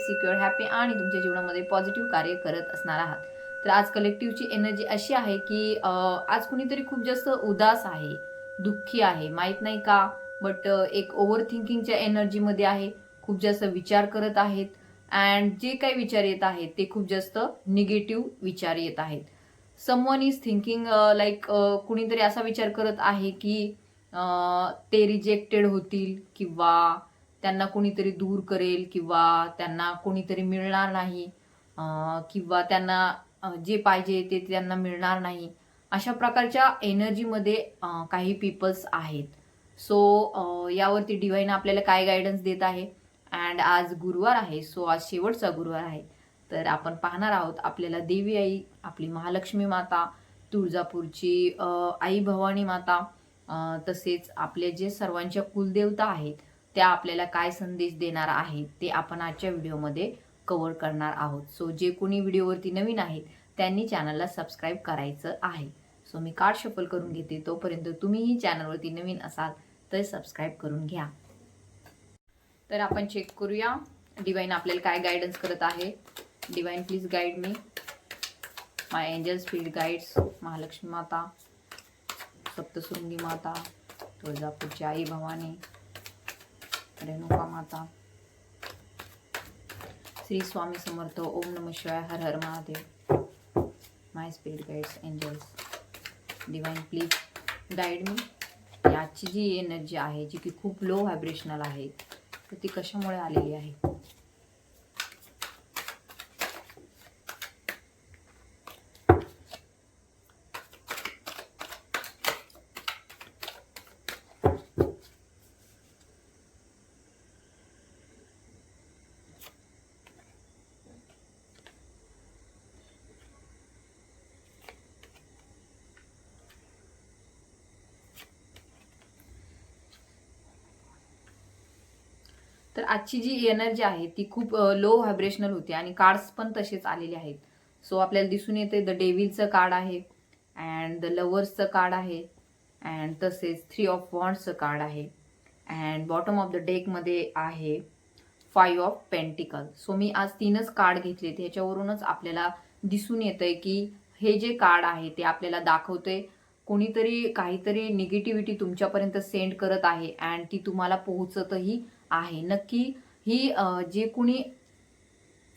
Secure happy आणि तुमच्या जीवनामध्ये पॉझिटिव्ह कार्य करत असणार आहात. तर आज कलेक्टिव्हची एनर्जी अशी आहे की आज कुणीतरी खूप जास्त उदास आहे दुःखी आहे माहीत नाही का? बट एक ओव्हर थिंकिंगच्या एनर्जीमध्ये आहे खूप जास्त विचार करत आहेत अँड जे काही विचार येत आहेत ते खूप जास्त निगेटिव्ह विचार येत आहेत. समवन इज थिंकिंग लाईक कुणीतरी असा विचार करत आहे की ते रिजेक्टेड होतील किंवा त्यांना कोणीतरी दूर करेल किंवा त्यांना कोणीतरी मिळणार नाही किंवा त्यांना जे पाहिजे ते त्यांना मिळणार नाही अशा प्रकारच्या एनर्जीमध्ये काही पीपल्स आहेत. सो यावरती डिवाईन आपल्याला काय गायडन्स देत आहे? अँड आज गुरुवार आहे सो आज शेवटचा गुरुवार आहे. तर आपण पाहणार आहोत आपल्याला देवी आई आपली महालक्ष्मी माता तुळजापूरची आई भवानी माता तसेच आपले जे सर्वांच्या कुलदेवता आहेत त्या आपल्याला काय संदेश देणार आहेत ते आपण आजच्या व्हिडिओमध्ये कव्हर करणार आहोत. सो जे कोणी व्हिडिओवरती नवीन आहेत त्यांनी चॅनलला सबस्क्राईब करायचं आहे. सो मी कार्ड शफल करून घेते. तोपर्यंत तुम्हीही चॅनलवरती नवीन असाल तर सबस्क्राईब करून घ्या. तर आपण चेक करूया. डिवाईन आपल्याला काय गायडन्स करत आहे? Divine please guide me my angels field guides Mahalakshmi माता सप्तशृंगी माता तुळजापूरची आई भवानी. रेणुका माता श्री स्वामी समर्थ ओम नम शिवाय हर हर Mahadev. My spirit guides angels divine please guide me याची जी एनर्जी आहे जी की खूप लो व्हायब्रेशनल आहे तर ती कशामुळे आलेली आहे तर आजची जी एनर्जी आहे ती खूप लो व्हायब्रेशनल होती आणि कार्ड्स पण तसेच आलेले आहेत. सो आपल्याला दिसून येते द डेव्हिलचं कार्ड आहे अँड द लवर्सचं कार्ड आहे अँड तसेच थ्री ऑफ वॉन्ड्सचं कार्ड आहे अँड बॉटम ऑफ द डेकमध्ये आहे फाईव्ह ऑफ पेंटिकल सो मी आज तीनच कार्ड घेतले ह्याच्यावरूनच आपल्याला दिसून येतंय की हे जे कार्ड आहे ते आपल्याला दाखवते कोणीतरी काहीतरी निगेटिव्हिटी तुमच्यापर्यंत सेंड करत आहे अँड ती तुम्हाला पोहोचतही आहे. नक्की ही जे कुणी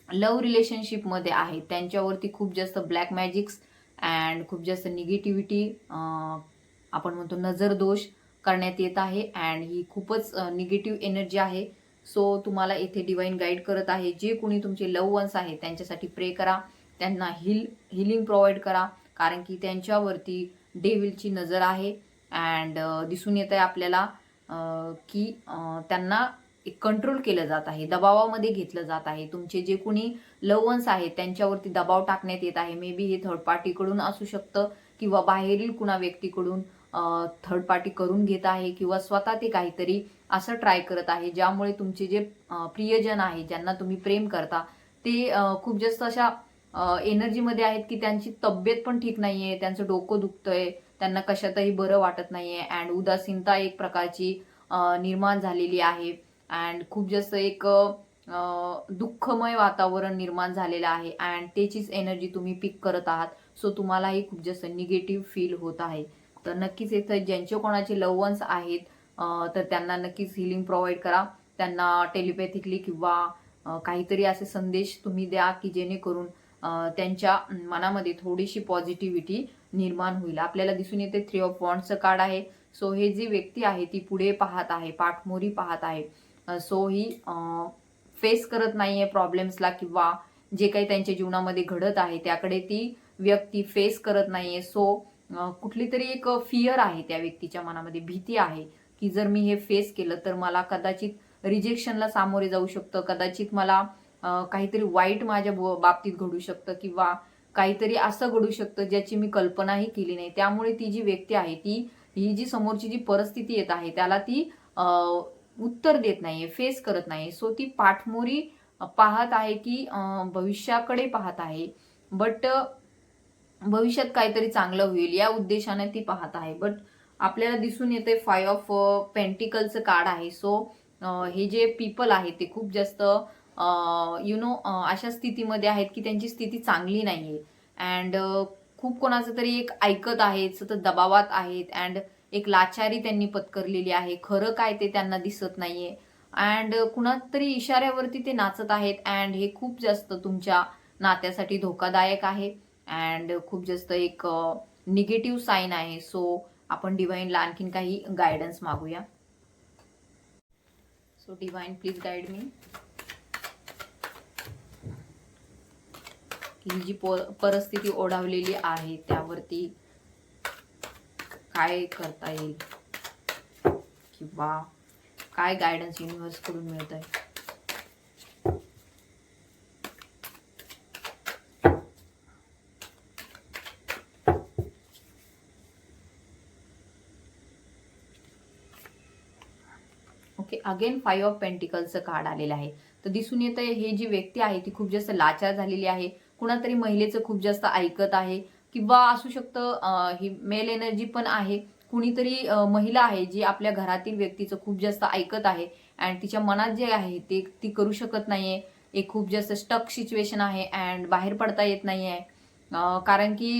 लव रिलेशनशिपमध्ये आहे त्यांच्यावरती खूप जास्त ब्लॅक मॅजिक्स अँड खूप जास्त निगेटिव्हिटी आपण म्हणतो नजर दोष करण्यात येत आहे अँड ही खूपच निगेटिव्ह एनर्जी आहे. सो तुम्हाला इथे डिवाईन गाईड करत आहे. जे कोणी तुमचे लव वन्स आहेत त्यांच्यासाठी प्रे करा. त्यांना हिल हिलिंग प्रोव्हाइड करा. कारण की त्यांच्यावरती डेविलची नजर आहे. अँड दिसून येत आहे आपल्याला की त्यांना एक कंट्रोल केलं जात आहे दबावामध्ये घेतलं जात आहे. तुमचे जे कोणी लवन्स आहेत त्यांच्यावरती दबाव टाकण्यात येत आहे. मे बी हे थर्ड पार्टीकडून असू शकतं किंवा बाहेरील कुणा व्यक्तीकडून थर्ड पार्टी करून घेत आहे किंवा स्वतः ते काहीतरी असं ट्राय करत आहे ज्यामुळे तुमचे जे प्रियजन आहे ज्यांना तुम्ही प्रेम करता ते खूप जास्त अशा एनर्जीमध्ये आहेत की त्यांची तब्येत पण ठीक नाही आहे त्यांचं डोकं दुखतंय त्यांना कशातही बरं वाटत नाही आहे अँड उदासीनता एक प्रकारची निर्माण झालेली आहे. अँड खूप जास्त एक दुःखमय वातावरण निर्माण झालेलं आहे. अँड त्याचीच एनर्जी तुम्ही पिक करत आहात. सो तुम्हालाही खूप जास्त निगेटिव्ह फील होत आहे. तर नक्कीच इथं ज्यांचे कोणाचे लवन्स आहेत तर त्यांना नक्कीच हिलिंग प्रोव्हाइड करा. त्यांना टेलिपॅथिकली किंवा काहीतरी असे संदेश तुम्ही द्या की जेणेकरून त्यांच्या मनामध्ये थोडीशी पॉझिटिव्हिटी निर्माण होईल. आपल्याला दिसून येते थ्री ऑफ वॉन्डचं कार्ड आहे. सो हे जी व्यक्ती आहे ती पुढे पाहत आहे पाठमोरी पाहत आहे. सो ही फेस करत नाही आहे प्रॉब्लेम्सला किंवा जे काही त्यांच्या जीवनामध्ये घडत आहे त्याकडे ती व्यक्ती फेस करत नाही आहे सो कुठली तरी एक फिअर आहे त्या व्यक्तीच्या मनामध्ये भीती आहे की जर मी हे फेस केलं तर मला कदाचित रिजेक्शनला सामोरे जाऊ शकतं कदाचित मला काहीतरी वाईट माझ्या बाबतीत घडू शकतं किंवा काहीतरी असं घडू शकतं ज्याची मी कल्पनाही केली नाही. त्यामुळे ती जी व्यक्ती आहे ती ही जी समोरची जी परिस्थिती येत आहे त्याला ती उत्तर देत नाहीये फेस करत नाही सो ती पाठमोरी पाहत आहे की भविष्याकडे पाहत आहे. बट भविष्यात काहीतरी चांगलं होईल या उद्देशाने ती पाहत आहे. बट आपल्याला दिसून येते फाय ऑफ पेंटिकलचं कार्ड आहे. सो हे जे पीपल आहे ते खूप जास्त यु नो अशा स्थितीमध्ये आहेत की त्यांची स्थिती चांगली नाही आहे अँड खूप कोणाचं तरी एक ऐकत आहेत सतत दबावात आहेत. अँड एक लाचारी त्यांनी पत्करलेली आहे. खरं काय ते त्यांना दिसत नाहीये. अँड कुणात तरी इशाऱ्यावरती ते नाचत आहेत. अँड हे खूप जास्त तुमच्या नात्यासाठी धोकादायक आहे. अँड खूप जास्त एक निगेटिव्ह साईन आहे. सो आपण डिवाईनला आणखीन काही guidance मागूया. So divine please guide me ही जी प परिस्थिती ओढावलेली आहे त्यावरती काय करता येईल? किंवा काय गायडन्स युनिव्हर्स करून मिळत आहे ओके अगेन फाईव्ह ऑफ पेंटिकलचं कार्ड आलेलं आहे. तर दिसून येतं हे जी व्यक्ती आहे ती खूप जास्त लाचार झालेली आहे. कुणातरी महिलेचं खूप जास्त ऐकत आहे. किंवा असू शकतं ही मेल एनर्जी पण आहे. कुणीतरी महिला आहे जी आपल्या घरातील व्यक्तीचं खूप जास्त ऐकत आहे अँड तिच्या मनात जे आहे ते ती करू शकत नाहीये. एक खूप जास्त स्टक सिच्युएशन आहे अँड बाहेर पडता येत नाही आहे कारण की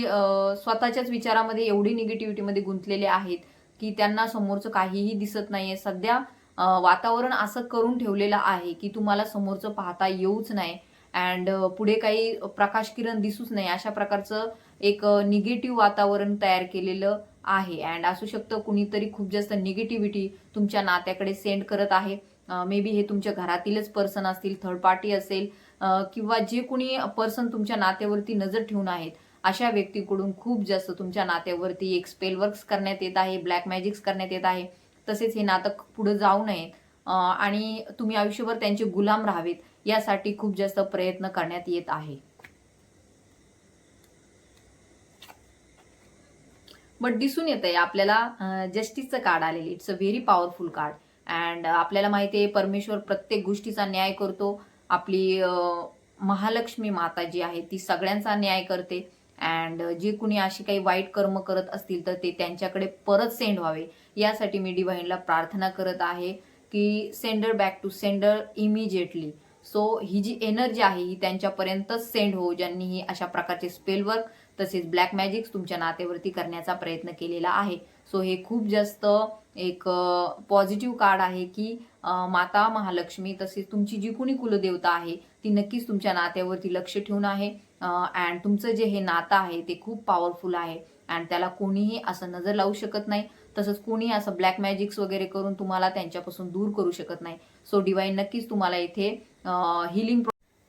स्वतःच्याच विचारामध्ये एवढी निगेटिव्हिटीमध्ये गुंतलेले आहेत की त्यांना समोरचं काहीही दिसत नाहीये. सध्या वातावरण असं करून ठेवलेलं आहे की तुम्हाला समोरचं पाहता येऊच नाही. अँड पुढे काही प्रकाश किरण दिसूच नाही. अशा प्रकारचं एक निगेटिव्ह वातावरण तयार केलेलं आहे. अँड असू शकतं कुणीतरी खूप जास्त निगेटिव्हिटी तुमच्या नात्याकडे सेंड करत आहे. मे बी हे तुमच्या घरातीलच पर्सन असतील थर्ड पार्टी असेल किंवा जे कुणी पर्सन तुमच्या नात्यावरती नजर ठेवून आहेत अशा व्यक्तीकडून खूप जास्त तुमच्या नात्यावरती एक स्पेल वर्क्स करण्यात येत आहे ब्लॅक मॅजिक्स करण्यात येत आहे. तसेच हे नातं पुढे जाऊ नये आणि तुम्ही आयुष्यभर त्यांचे गुलाम राहावेत यासाठी खूप जास्त प्रयत्न करण्यात येत आहे. बट दिसून येत आहे आपल्याला जस्टिसचं कार्ड आलेलं it's a very powerful card and आपल्याला माहिती आहे परमेश्वर प्रत्येक गोष्टीचा न्याय करतो. आपली महालक्ष्मी माता जी आहे ती सगळ्यांचा न्याय करते. अँड जे कुणी अशी काही वाईट कर्म करत असतील तर ते त्यांच्याकडे परत सेंड व्हावे. यासाठी मी डिव्हाइनला प्रार्थना करत आहे की sender back to sender immediately so ही जी एनर्जी आहे ही त्यांच्यापर्यंतच सेंड हो ज्यांनी ही अशा प्रकारचे स्पेल वर्क तसेच ब्लॅक मॅजिक्स तुमच्या नातेवरती करण्याचा प्रयत्न केलेला आहे. सो हे खूप जास्त एक पॉझिटिव्ह कार्ड आहे की माता महालक्ष्मी तसेच तुमची जी कुणी कुलदेवता आहे ती नक्कीच तुमच्या नात्यावरती लक्ष ठेवून आहे. अँड तुमचं जे हे नातं आहे ते खूप पॉवरफुल आहे. अँड त्याला कोणीही असं नजर लावू शकत नाही. तसंच कोणी असं ब्लॅक मॅजिक्स वगैरे करून तुम्हाला त्यांच्यापासून दूर करू शकत नाही. सो डिवाईन नक्कीच तुम्हाला इथे हिलिंग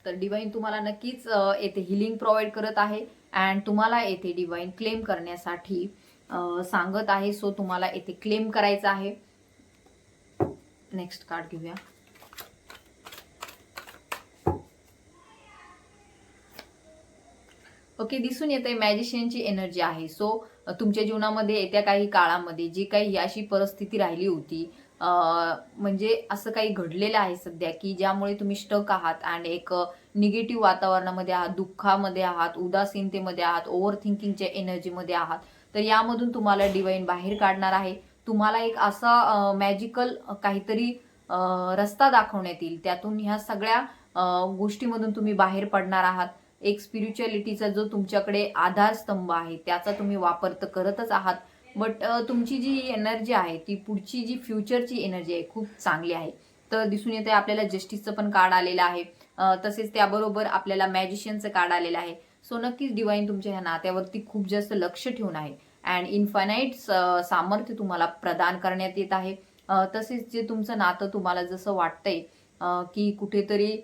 तर डिवाईन तुम्हाला नक्कीच येथे हिलिंग प्रोव्हाइड करत आहे. अँड तुम्हाला येथे डिवाईन क्लेम करण्यासाठी सांगत आहे सो तुम्हाला येथे क्लेम करायचं आहे. नेक्स्ट कार्ड घेऊया. ओके दिसून येते मॅजिशियनची एनर्जी आहे. सो तुमच्या जीवनामध्ये येत्या काही काळामध्ये जी काही ही अशी परिस्थिती राहिली होती म्हणजे असं काही घडलेलं आहे सध्या की ज्यामुळे तुम्ही स्टक आहात. आणि एक निगेटिव्ह वातावरणामध्ये आहात दुःखामध्ये आहात उदासीनतेमध्ये आहात ओव्हर थिंकिंगच्या एनर्जीमध्ये आहात. तर यामधून तुम्हाला डिवाईन बाहेर काढणार आहे. तुम्हाला एक असा मॅजिकल काहीतरी रस्ता दाखवण्यात येईल. त्यातून ह्या सगळ्या गोष्टीमधून तुम्ही बाहेर पडणार आहात. एक स्पिरिच्युअलिटीचा जो तुमच्याकडे आधारस्तंभ आहे त्याचा तुम्ही वापर तर करतच आहात. बट तुमची जी एनर्जी आहे ती पुढची जी फ्युचरची एनर्जी आहे खूप चांगली आहे. तर दिसून येते आपल्याला जस्टिसचं पण कार्ड आलेलं आहे. तसेच त्याबरोबर आपल्याला मॅजिशियनचं कार्ड आलेलं आहे. सो नक्कीच डिवाईन तुमच्या ह्या नात्यावरती खूप जास्त लक्ष ठेवून आहे. अँड इन्फायनाईट सामर्थ्य तुम्हाला प्रदान करण्यात येत आहे. तसेच जे तुमचं नातं तुम्हाला जसं वाटतंय की कुठेतरी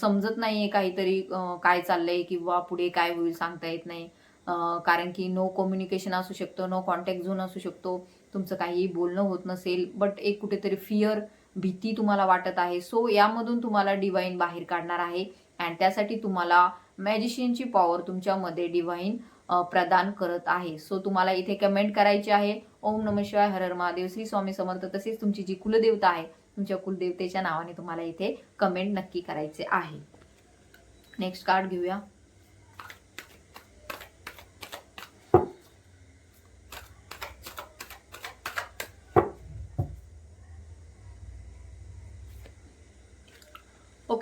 समजत नाहीये काहीतरी काय चाललंय किंवा पुढे काय होईल सांगता येत नाही. कारण की नो कम्युनिकेशन असू शकतं नो कॉन्टॅक्ट झोन असू शकतो. तुमचं काही बोलणं होत नसेल बट एक कुठेतरी फिअर भीती तुम्हाला वाटत आहे सो यामधून तुम्हाला डिवाईन बाहेर काढणार आहे अँड त्यासाठी तुम्हाला मॅजिशियनची पॉवर तुमच्यामध्ये डिवाईन प्रदान करत आहे. सो तुम्हाला इथे कमेंट करायची आहे. ओम नम शिवाय हर महादेव श्री स्वामी समर्थ. तसेच तुमची जी कुलदेवता आहे तुमच्या कुलदेवतेच्या नावाने तुम्हाला इथे कमेंट नक्की करायचे आहे. नेक्स्ट कार्ड घेऊया.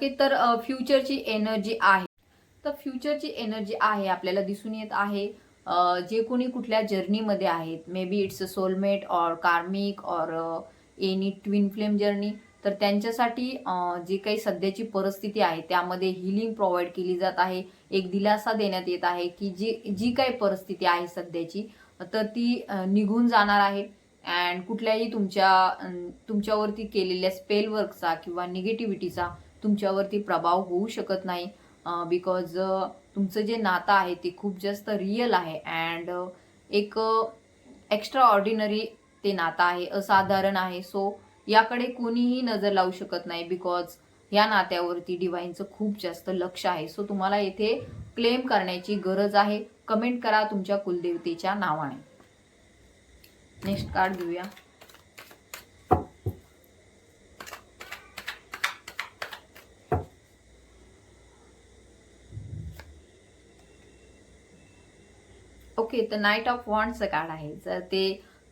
ओके तर फ्युचरची एनर्जी आहे. तर फ्युचरची एनर्जी आहे आपल्याला दिसून येत आहे जे कोणी कुठल्या जर्नीमध्ये आहेत maybe it's a soulmate or karmic or any twin flame journey तर त्यांच्यासाठी जी काही सध्याची परिस्थिती आहे त्यामध्ये हिलिंग प्रोव्हाइड केली जात आहे एक दिलासा देण्यात येत आहे की जी जी काही परिस्थिती आहे सध्याची तर ती निघून जाणार आहे. अँड कुठल्याही तुमच्या तुमच्यावरती केलेल्या स्पेल वर्कचा किंवा निगेटिव्हिटीचा तुमच्यावरती प्रभाव होऊ शकत नाही. बिकॉज तुमचं जे नातं आहे ते खूप जास्त रिअल आहे अँड एक एक्स्ट्रा ऑर्डिनरी ते नातं आहे असाधारण आहे. सो याकडे कोणीही नजर लावू शकत नाही बिकॉज या नात्यावरती डिवाईनचं खूप जास्त लक्ष आहे. सो तुम्हाला येथे क्लेम करण्याची गरज आहे. कमेंट करा तुमच्या कुलदेवतेच्या नावाने. नेक्स्ट कार्ड घेऊया. ओके तर नाईट ऑफ वॉन्टचं कार्ड आहे. जर ते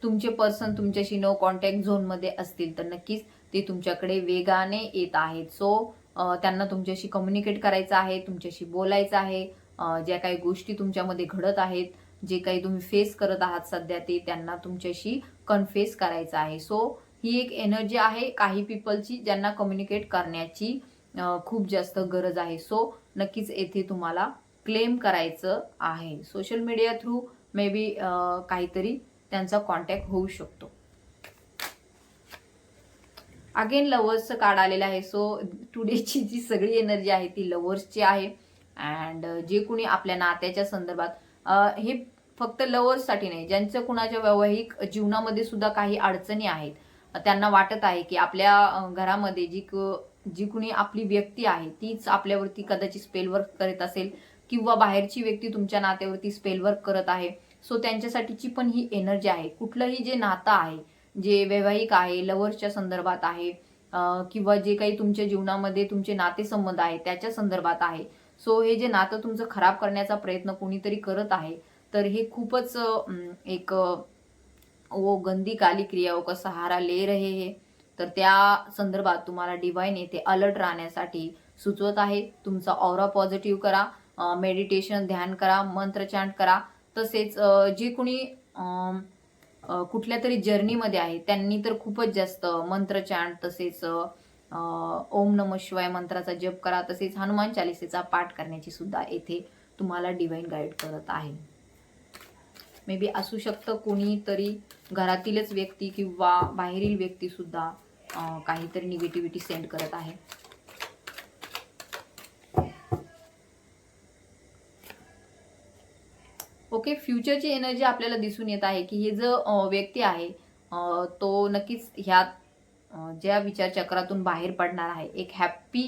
तुमचे पर्सन तुमच्याशी नो कॉन्टॅक्ट झोनमध्ये असतील तर नक्कीच ते तुमच्याकडे वेगाने येत आहेत. सो त्यांना तुमच्याशी कम्युनिकेट करायचं आहे तुमच्याशी बोलायचं आहे. ज्या काही गोष्टी तुमच्यामध्ये घडत आहेत जे काही तुम्ही फेस करत आहात सध्या ते त्यांना तुमच्याशी कन्फेस करायचं आहे. सो ही एक एनर्जी आहे काही पीपलची ज्यांना कम्युनिकेट करण्याची खूप जास्त गरज आहे. सो नक्कीच येथे तुम्हाला क्लेम करायचं आहे. Social media through may be काहीतरी त्यांचा कॉन्टॅक्ट होऊ शकतो. अगेन लवर्सचं कार्ड आलेलं आहे. सो टुडेची जी सगळी एनर्जी आहे ती लवर्सची आहे. अँड जे कुणी आपल्या नात्याच्या संदर्भात हे फक्त लवर्ससाठी नाही ज्यांचं कुणाच्या वैवाहिक जीवनामध्ये सुद्धा काही अडचणी आहेत त्यांना वाटत आहे की आपल्या घरामध्ये जी क- जी कुणी आपली व्यक्ती आहे तीच आपल्यावरती कदाचित स्पेल वर्क करत असेल किंवा बाहेरची व्यक्ती तुमच्या नात्यावरती स्पेल वर्क करत आहे. सो त्यांच्यासाठीची पण ही एनर्जी आहे. कुठलंही जे नातं आहे जे वैवाहिक आहे लवर्सच्या संदर्भात आहे किंवा जे काही तुमच्या जीवनामध्ये तुमचे नातेसंबंध आहे त्याच्या संदर्भात आहे. सो हे जे नातं तुमचं खराब करण्याचा प्रयत्न कोणीतरी करत आहे तर हे खूपच एक वो गंदी काली क्रियाओं का सहारा ले रहे हे. तर त्या संदर्भात तुम्हाला डिवाईन येथे अलर्ट राहण्यासाठी सुचवत आहे. तुमचा ऑरा पॉझिटिव्ह करा. मेडिटेशन ध्यान करा मंत्रचांट करा. तसेच जे कोणी कुठल्या तरी जर्नीमध्ये आहे त्यांनी तर खूपच जास्त मंत्रचांड तसेच ओम नम शिवाय मंत्राचा जप करा. तसेच हनुमान चालिसेचा पाठ करण्याची सुद्धा येथे तुम्हाला डिवाईन गाईड करत आहे. मे बी असू शकतं कोणीतरी घरातीलच व्यक्ती किंवा बाहेरील व्यक्तीसुद्धा काहीतरी निगेटिव्हिटी सेंड करत आहे. ओके फ्युचरची एनर्जी आपल्याला दिसून येत आहे की हे जो व्यक्ती आहे तो नक्कीच ह्या ज्या विचारचक्रातून बाहेर पडणार आहे. एक हॅप्पी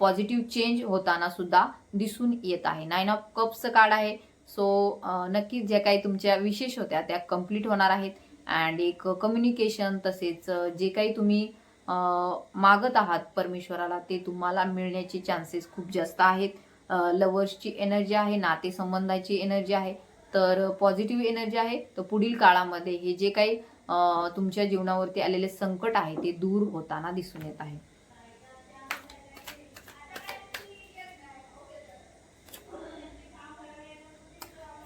पॉझिटिव्ह चेंज होताना सुद्धा दिसून येत आहे. नाईन ऑफ कप्सचं कार्ड आहे. सो नक्कीच ज्या काही तुमच्या विशेष होत्या त्या कंप्लीट होणार आहेत. अँड एक कम्युनिकेशन तसेच जे काही तुम्ही मागत आहात परमेश्वराला ते तुम्हाला मिळण्याचे चान्सेस खूप जास्त आहेत. लवर्सची एनर्जी आहे नातेसंबंधाची एनर्जी आहे. तर पॉझिटिव्ह एनर्जी आहे. तर पुढील काळामध्ये हे जे काही तुमच्या जीवनावरती आलेले संकट आहे ते दूर होताना दिसून येत आहे.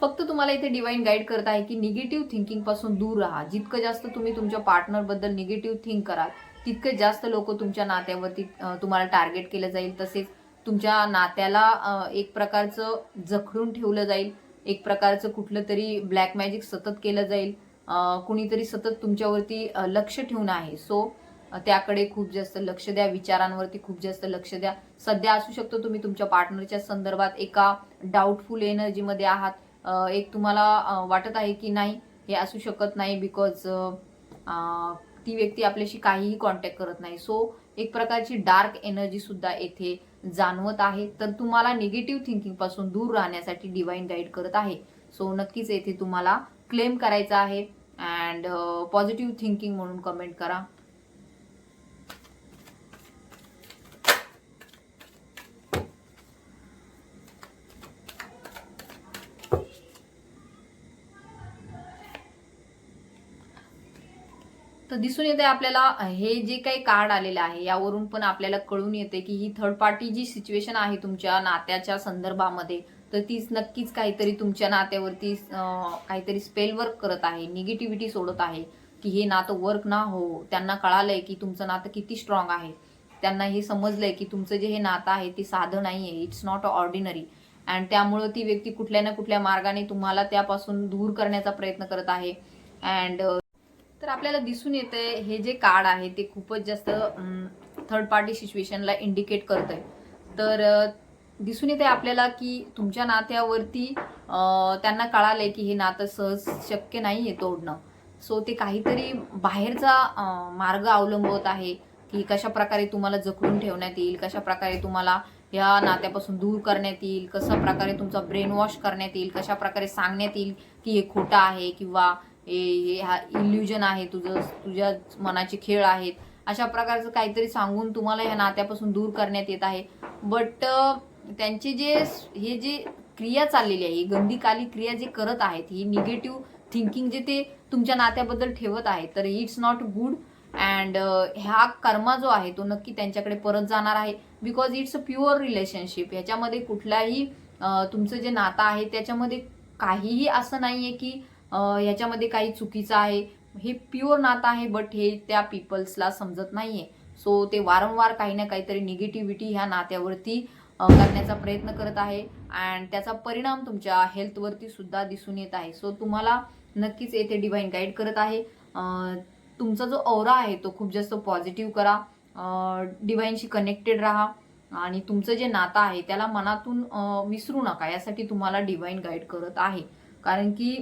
फक्त तुम्हाला इथे डिवाईन गाईड करत आहे की निगेटिव्ह थिंकिंगपासून दूर राहा. जितकं जास्त तुम्ही तुमच्या पार्टनरबद्दल निगेटिव्ह थिंक कराल तितके जास्त लोक तुमच्या नात्यावरती तुम्हाला टार्गेट केलं जाईल. तसेच तुमच्या नात्याला एक प्रकारचं जखडून ठेवलं जाईल एक प्रकारचं कुठलं तरी ब्लॅक मॅजिक सतत केलं जाईल कुणीतरी सतत तुमच्यावरती लक्ष ठेवून आहे. सो त्याकडे खूप जास्त लक्ष द्या विचारांवरती खूप जास्त लक्ष द्या. सध्या असू शकतो तुम्ही तुमच्या पार्टनरच्या संदर्भात एका डाऊटफुल एनर्जीमध्ये आहात. एक तुम्हाला वाटत आहे की नाही हे असू शकत नाही बिकॉज ती व्यक्ती आपल्याशी काहीही कॉन्टॅक्ट करत नाही. सो एक प्रकारची डार्क एनर्जी सुद्धा येथे जाणवत आहे तर तुम्हाला निगेटिव्ह थिंकिंगपासून दूर राहण्यासाठी डिवाईन गाईड करत आहे. सो नक्कीच येथे तुम्हाला क्लेम करायचा आहे. अँड पॉझिटिव्ह थिंकिंग म्हणून कमेंट करा. तर दिसून येते आपल्याला हे जे काही कार्ड आलेलं आहे यावरून पण आपल्याला कळून येते की ही थर्ड पार्टी जी सिच्युएशन आहे तुमच्या नात्याच्या संदर्भामध्ये तर तीच नक्कीच काहीतरी तुमच्या नात्यावरती काहीतरी स्पेल वर्क करत आहे निगेटिव्हिटी सोडत आहे की हे नातं वर्क ना हो. त्यांना कळालंय की तुमचं नातं किती स्ट्रॉंग आहे. त्यांना हे समजलंय की तुमचं जे हे नातं आहे ते साधं नाही आहे इट्स नॉट ऑर्डिनरी अँड त्यामुळं ती व्यक्ती कुठल्या ना कुठल्या मार्गाने तुम्हाला त्यापासून दूर करण्याचा प्रयत्न करत आहे. अँड तर आपल्याला दिसून येते हे जे कार्ड आहे ते खूपच जास्त थर्ड पार्टी सिच्युएशनला इंडिकेट करत आहे तर दिसून येते आपल्याला की तुमच्या नात्यावरती त्यांना कळालंय की हे नातं सहज शक्य नाही आहे तोडणं. सो ते काहीतरी बाहेरचा मार्ग अवलंबवत आहे की कशा प्रकारे तुम्हाला जखडून ठेवण्यात येईल कशा प्रकारे तुम्हाला या नात्यापासून दूर करण्यात येईल कशा प्रकारे तुमचा ब्रेन वॉश करण्यात येईल कशा प्रकारे सांगण्यात येईल की हे खोटं आहे किंवा हे हे हा इल्युजन आहे तुझं तुझ्या मनाचे खेळ आहेत. अशा प्रकारचं काहीतरी सांगून तुम्हाला ह्या नात्यापासून दूर करण्यात येत आहे. बट त्यांचे जे हे जे क्रिया चाललेली आहे ही गंदीकाली क्रिया जे करत आहेत ही निगेटिव्ह थिंकिंग जे ते तुमच्या नात्याबद्दल ठेवत आहेत तर इट्स नॉट गुड अँड ह्या कर्मा जो आहे तो नक्की त्यांच्याकडे परत जाणार आहे. Because it's a pure relationship ह्याच्यामध्ये कुठलाही तुमचं जे नातं आहे त्याच्यामध्ये काहीही असं नाही आहे की ह्याच्यामध्ये काही चुकीचं आहे. हे प्युअर नातं आहे बट हे त्या पीपल्सला समजत नाही आहे सो ते वारंवार काही ना काहीतरी निगेटिव्हिटी ह्या नात्यावरती करण्याचा प्रयत्न करत आहे. अँड त्याचा परिणाम तुमच्या हेल्थवरती सुद्धा दिसून येत आहे. सो तुम्हाला नक्कीच येथे डिवाईन गाईड करत आहे. तुमचा जो औरा आहे तो खूप जास्त पॉझिटिव्ह करा. डिवाईनशी कनेक्टेड राहा. आणि तुमचं जे नातं आहे त्याला मनातून विसरू नका. यासाठी तुम्हाला डिवाईन गाईड करत आहे. कारण की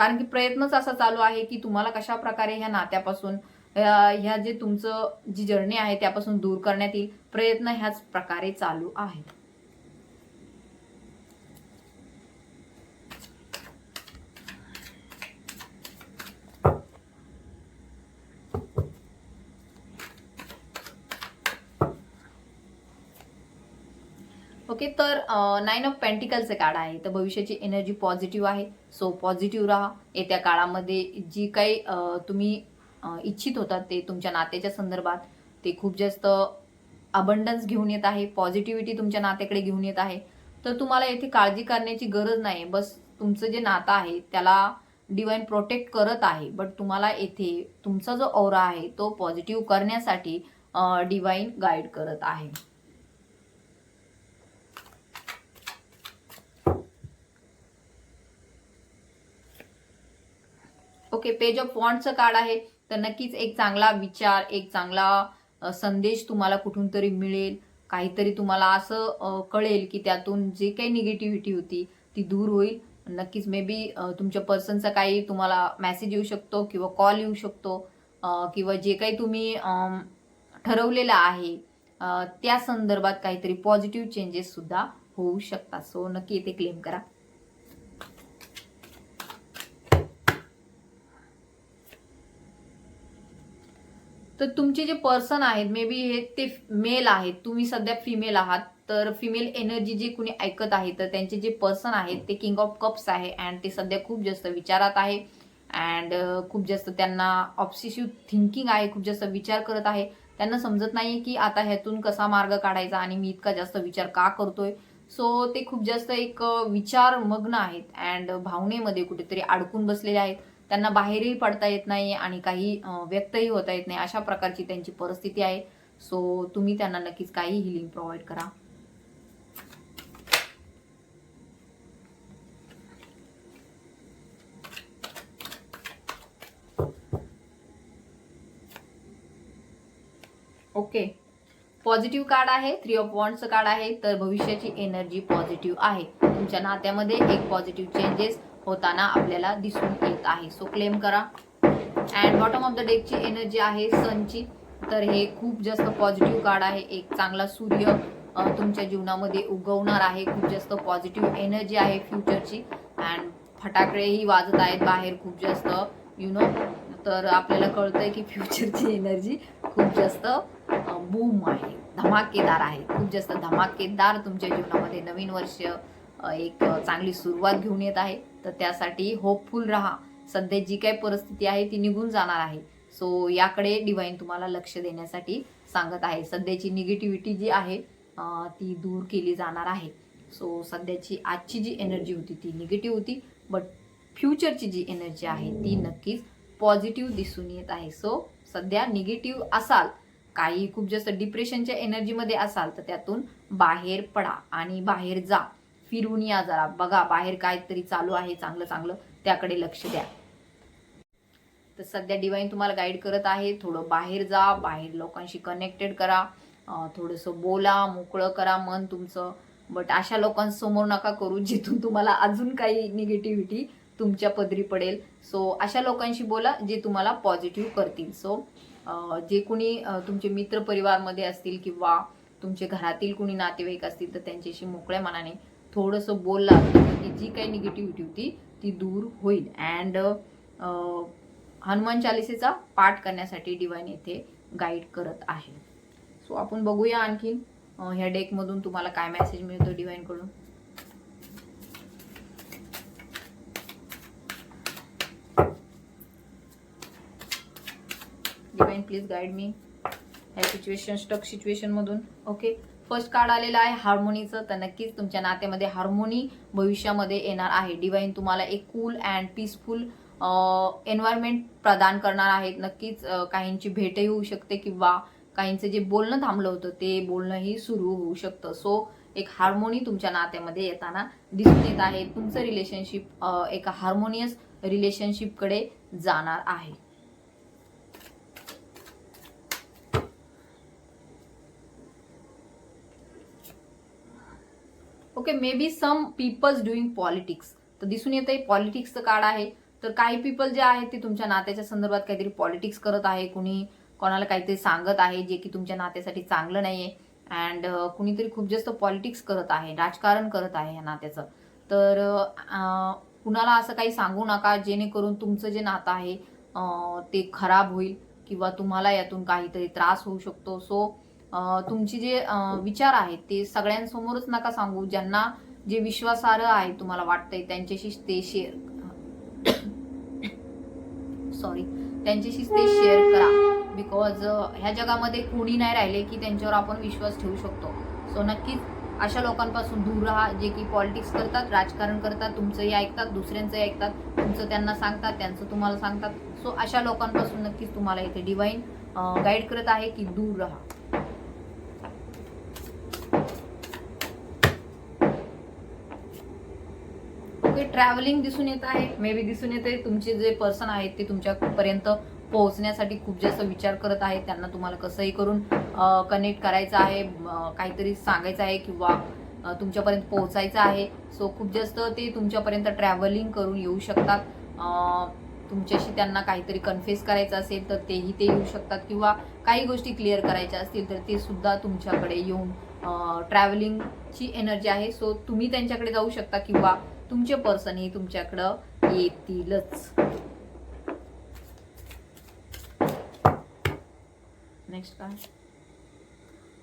कारण की प्रयत्नच असा चालू आहे की तुम्हाला कशा प्रकारे ह्या नात्यापासून ह्या जे तुमचं जी जर्नी आहे त्यापासून दूर करण्यात येईल. प्रयत्न ह्याच प्रकारे चालू आहेत. ओके तर नाईन ऑफ पेंटिकलचे कार्ड आहे. तर भविष्याची एनर्जी पॉझिटिव्ह आहे. सो पॉझिटिव्ह राहा. येत्या काळामध्ये जी काही तुम्ही इच्छित होतात ते तुमच्या नात्याच्या संदर्भात ते खूप जास्त अबंडन्स घेऊन येत आहे. पॉझिटिव्हिटी तुमच्या नात्याकडे घेऊन येत आहे. तर तुम्हाला येथे काळजी करण्याची गरज नाही बस तुमचं जे नातं आहे त्याला डिवाईन प्रोटेक्ट करत आहे. बट तुम्हाला येथे तुमचा जो औरा आहे तो पॉझिटिव्ह करण्यासाठी डिवाईन गाईड करत आहे. ओके पेज ऑफ वॉन्टचं कार्ड आहे. तर नक्कीच एक चांगला विचार एक चांगला संदेश तुम्हाला कुठून तरी मिळेल. काहीतरी तुम्हाला असं कळेल की त्यातून जे काही निगेटिव्हिटी होती ती दूर होईल. नक्कीच मे बी तुमच्या पर्सनचा काही तुम्हाला मेसेज येऊ शकतो किंवा कॉल येऊ शकतो. किंवा जे काही तुम्ही ठरवलेलं आहे त्या संदर्भात काहीतरी पॉझिटिव्ह चेंजेस सुद्धा होऊ शकतात. सो नक्की इथे क्लेम करा. तर तुमचे जे पर्सन आहेत मे बी हे ते मेल आहेत. तुम्ही सध्या फिमेल आहात. तर फिमेल एनर्जी जे कुणी ऐकत आहे तर त्यांचे जे पर्सन आहेत ते किंग ऑफ कप्स आहे अँड ते सध्या खूप जास्त विचारात आहे. अँड खूप जास्त त्यांना ऑब्सेसिव्ह थिंकिंग आहे खूप जास्त विचार करत आहे. त्यांना समजत नाही की आता ह्यातून कसा मार्ग काढायचा आणि मी इतका जास्त विचार का करतोय? सो ते खूप जास्त एक विचार मग्न आहेत. अँड भावनेमध्ये कुठेतरी अडकून बसलेले आहेत. त्यांना बाहेरही पडता येत नाही आणि काही व्यक्तही होता येत नाही. अशा प्रकारची त्यांची परिस्थिती आहे. सो तुम्ही त्यांना नक्कीच काही हिलिंग प्रोव्हाइड करा. ओके पॉझिटिव्ह कार्ड आहे. थ्री ऑफ वॉन्डचं कार्ड आहे. तर भविष्याची एनर्जी पॉझिटिव्ह आहे. तुमच्या नात्यामध्ये एक पॉझिटिव्ह चेंजेस होताना आपल्याला दिसून येत आहे. सो क्लेम करा. अँड बॉटम ऑफ द डेकची एनर्जी आहे सनची तर हे खूप जास्त पॉझिटिव्ह कार्ड आहे. एक चांगला सूर्य तुमच्या जीवनामध्ये उगवणार आहे. खूप जास्त पॉझिटिव्ह एनर्जी आहे फ्युचरची अँड फटाकडेही वाजत आहेत बाहेर खूप जास्त यु नो तर आपल्याला कळतंय की फ्युचरची एनर्जी खूप जास्त बूम आहे. धमाकेदार आहे. खूप जास्त धमाकेदार तुमच्या जीवनामध्ये नवीन वर्ष एक चांगली सुरुवात घेऊन येत आहे. तर त्यासाठी होपफुल राहा. सध्या जी काही परिस्थिती आहे ती निघून जाणार आहे. सो याकडे डिवाईन तुम्हाला लक्ष देण्यासाठी सांगत आहे. सध्याची निगेटिव्हिटी जी आहे ती दूर केली जाणार आहे. सो सध्याची आजची जी एनर्जी होती ती निगेटिव्ह होती. बट फ्युचरची जी एनर्जी आहे ती नक्कीच पॉझिटिव्ह दिसून येत आहे. सो सध्या निगेटिव्ह असाल काही खूप जास्त डिप्रेशनच्या एनर्जीमध्ये असाल तर त्यातून बाहेर पडा आणि बाहेर जा. फिरून या जरा. बघा बाहेर काहीतरी चालू आहे चांगलं चांगलं. त्याकडे लक्ष द्या. तर सध्या डिवाईन तुम्हाला गाईड करत आहे. थोडं बाहेर जा बाहेर लोकांशी कनेक्टेड करा. थोडंसं बोला मोकळं करा मन तुमचं. बट अशा लोकांसमोर नका करू जिथून तुम्हाला अजून काही निगेटिव्हिटी तुमच्या पदरी पडेल. सो अशा लोकांशी बोला जे तुम्हाला पॉझिटिव्ह करतील. सो जे कुणी तुमचे मित्र परिवारमध्ये असतील किंवा तुमचे घरातील कुणी नातेवाईक असतील तर त्यांच्याशी मोकळ्या मनाने थोडंसं बोलला की जी काही निगेटिव्हिटी होती ती दूर होईल. अँड हनुमान चालिसेचा पाठ करण्यासाठी डिवाईन येथे गाईड करत आहे. सो आपण बघूया आणखीन ह्या डेकमधून तुम्हाला काय मेसेज मिळतो डिवाईनकडून डिवाईन प्लीज गाईड मी ह्या सिच्युएशन स्टक सिच्युएशन मधून. ओके फर्स्ट कार्ड आलेलं आहे हार्मोनीचं. तर नक्कीच तुमच्या नात्यामध्ये हार्मोनी भविष्यामध्ये येणार आहे. डिवाईन तुम्हाला एक कूल अँड पीसफुल एन्व्हायरमेंट प्रदान करणार आहेत नक्कीच काहींची भेटही होऊ शकते किंवा काहींचं जे बोलणं थांबलं होतं ते बोलणंही सुरू होऊ शकतं. सो एक हार्मोनी तुमच्या नात्यामध्ये येताना दिसून येत आहे. तुमचं रिलेशनशिप एका हार्मोनियस रिलेशनशिपकडे जाणार आहे. Okay maybe some peoples doing politics तर दिसून येतं हे पॉलिटिक्सचं काळ आहे. तर काही पीपल जे आहेत ते तुमच्या नात्याच्या संदर्भात काहीतरी पॉलिटिक्स करत आहे. कुणी कोणाला काहीतरी सांगत आहे जे की तुमच्या नात्यासाठी चांगलं नाही आहे अँड कुणीतरी खूप जास्त पॉलिटिक्स करत आहे राजकारण करत आहे ह्या नात्याचं. तर कुणाला असं काही सांगू नका जेणेकरून तुमचं जे नातं आहे ते खराब होईल किंवा तुम्हाला यातून काहीतरी त्रास होऊ शकतो. सो तुमचे जे विचार आहेत ते सगळ्यांसमोरच नका सांगू. ज्यांना जे विश्वासार्ह आहे तुम्हाला वाटतंय त्यांच्याशी ते शेअर सॉरी त्यांच्याशी ते शेअर करा. बिकॉज ह्या जगामध्ये कोणी नाही राहिले की त्यांच्यावर आपण विश्वास ठेवू शकतो. सो नक्कीच अशा लोकांपासून दूर राहा जे की पॉलिटिक्स करतात राजकारण करतात तुमचंही ऐकतात दुसऱ्यांचंही ऐकतात तुमचं त्यांना सांगतात त्यांचं तुम्हाला सांगतात. सो अशा लोकांपासून नक्कीच तुम्हाला इथे डिवाईन गाईड करत आहे की दूर राहा ओके ट्रॅव्हलिंग दिसून येत आहे. मे बी दिसून येते तुमचे जे पर्सन आहेत ते तुमच्यापर्यंत पोहोचण्यासाठी खूप जास्त विचार करत आहेत. त्यांना तुम्हाला कसंही करून कनेक्ट करायचं आहे काहीतरी सांगायचं आहे किंवा तुमच्यापर्यंत पोहोचायचं आहे. सो खूप जास्त ते तुमच्यापर्यंत ट्रॅव्हलिंग करून येऊ शकतात. तुमच्याशी त्यांना काहीतरी कन्फेस करायचं असेल तर तेही ते येऊ शकतात किंवा काही गोष्टी क्लिअर करायच्या असतील तर ते सुद्धा तुमच्याकडे येऊन ट्रॅव्हलिंगची एनर्जी आहे. सो तुम्ही त्यांच्याकडे जाऊ शकता किंवा तुमचे पर्सनही तुमच्याकडं येतीलच. नेक्स्ट काय?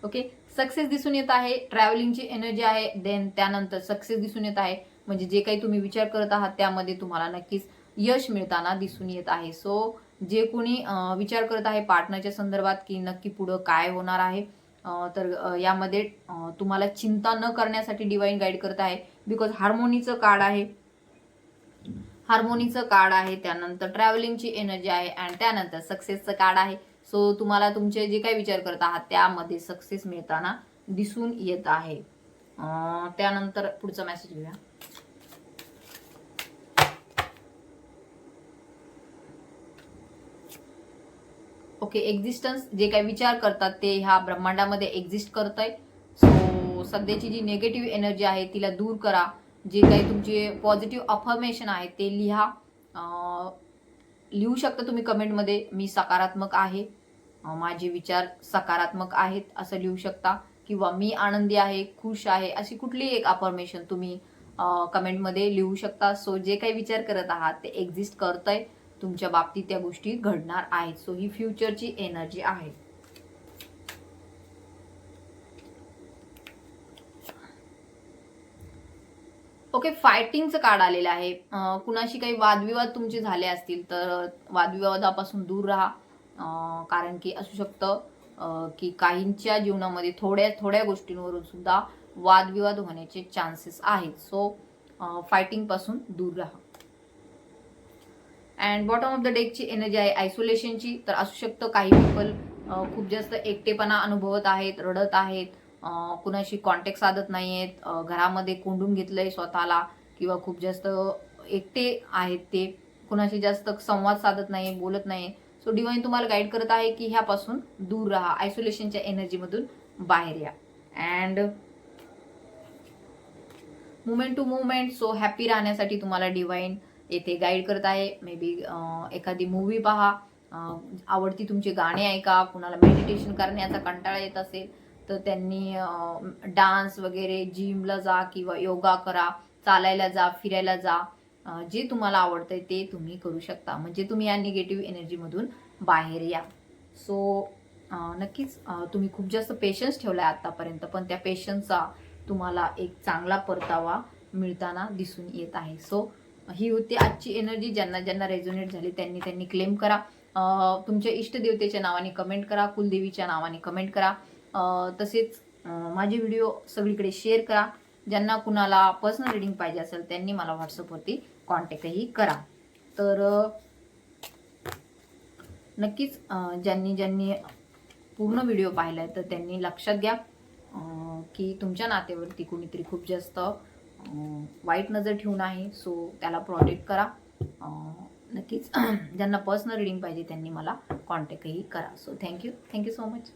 ओके सक्सेस दिसून येत आहे ट्रॅव्हलिंगची एनर्जी आहे देन त्यानंतर सक्सेस दिसून येत आहे. म्हणजे जे काही तुम्ही विचार करत आहात त्यामध्ये तुम्हाला नक्कीच यश मिळताना दिसून येत आहे. सो जे कोणी विचार करत आहे पार्टनरच्या संदर्भात की नक्की पुढं काय होणार आहे तर यामध्ये तुम्हाला चिंता न करण्यासाठी डिवाईन गाईड करत आहे. बिकॉज हार्मोनीचं कार्ड आहे. हार्मोनीचं कार्ड आहे त्यानंतर ट्रॅव्हलिंगची एनर्जी आहे अँड त्यानंतर सक्सेसचं कार्ड आहे. सो तुम्हाला तुमचे जे काही विचार करत आहात त्यामध्ये सक्सेस मिळताना दिसून येत आहे. त्यानंतर पुढचा मेसेज घेऊया. ओके एक्झिस्टन्स जे काही विचार करतात ते ह्या ब्रह्मांडामध्ये एक्झिस्ट करत आहे सो सध्याची जी निगेटिव्ह एनर्जी आहे तिला दूर करा. जे काही तुमचे पॉझिटिव्ह अफर्मेशन आहे ते लिहा. लिहू शकता तुम्ही कमेंटमध्ये मी सकारात्मक आहे. माझे विचार सकारात्मक आहेत असं लिहू शकता. किंवा मी आनंदी आहे खुश आहे अशी कुठलीही एक अफर्मेशन तुम्ही कमेंटमध्ये लिहू शकता. सो जे काही विचार करत आहात ते एक्झिस्ट करत आहे तुमच्या बाबतीत त्या गोष्टी घडणार आहेत. सो ही फ्युचरची एनर्जी आहे. ओके फायटिंगचं कार्ड आलेलं आहे. कुणाशी काही वादविवाद तुमचे झाले असतील तर वादविवादापासून दूर राहा. कारण की असू शकतं की काहींच्या जीवनामध्ये थोड्या थोड्या गोष्टींवरून सुद्धा वादविवाद होण्याचे चान्सेस आहेत. सो फायटिंगपासून दूर राहा. अँड बॉटम ऑफ द डेकची एनर्जी आहे आयसोलेशनची तर असू शकतं काही पीपल खूप जास्त एकटेपणा अनुभवत आहेत रडत आहेत कुणाशी कॉन्टॅक्ट साधत नाही आहेत घरामध्ये कोंडून घेतलंय स्वतःला किंवा खूप जास्त एकटे आहेत ते कुणाशी जास्त संवाद साधत नाही बोलत नाही सो डिवाईन तुम्हाला गाईड करत आहे की ह्यापासून दूर राहा आयसोलेशनच्या एनर्जीमधून बाहेर या. And moment to movement so happy राहण्यासाठी तुम्हाला डिवाईन येथे गाईड करत आहे. मे बी एखादी मूवी पहा. आवडती तुमचे गाणे ऐका. कुणाला मेडिटेशन करण्याचा कंटाळा येत असेल तर त्यांनी डान्स वगैरे जिमला जा किंवा योगा करा. चालायला जा फिरायला जा. जे तुम्हाला आवडतंय ते तुम्ही करू शकता. म्हणजे तुम्ही या निगेटिव्ह एनर्जीमधून बाहेर या. सो नक्कीच तुम्ही खूप जास्त पेशन्स ठेवलाय आतापर्यंत. पण त्या पेशन्सचा तुम्हाला एक चांगला परतावा मिळताना दिसून येत आहे. सो ही होती आजची एनर्जी ज्यांना ज्यांना रेझोनेट झाली त्यांनी त्यांनी क्लेम करा. तुमच्या इष्टदेवतेच्या नावाने कमेंट करा कुलदेवीच्या नावाने कमेंट करा. तसेच माझे व्हिडिओ सगळीकडे शेअर करा. ज्यांना कुणाला पर्सनल रिडिंग पाहिजे असेल त्यांनी मला व्हॉट्सअपवरती कॉन्टॅक्टही करा. तर नक्कीच ज्यांनी ज्यांनी पूर्ण व्हिडिओ पाहिला आहे तर त्यांनी लक्षात घ्या की तुमच्या नात्यावरती कुणीतरी खूप जास्त वाईट नजर ठेवून आहे सो त्याला प्रोटेक्ट करा. नक्कीच ज्यांना पर्सनल रिडिंग पाहिजे त्यांनी मला कॉन्टॅक्टही करा. So thank you thank you so much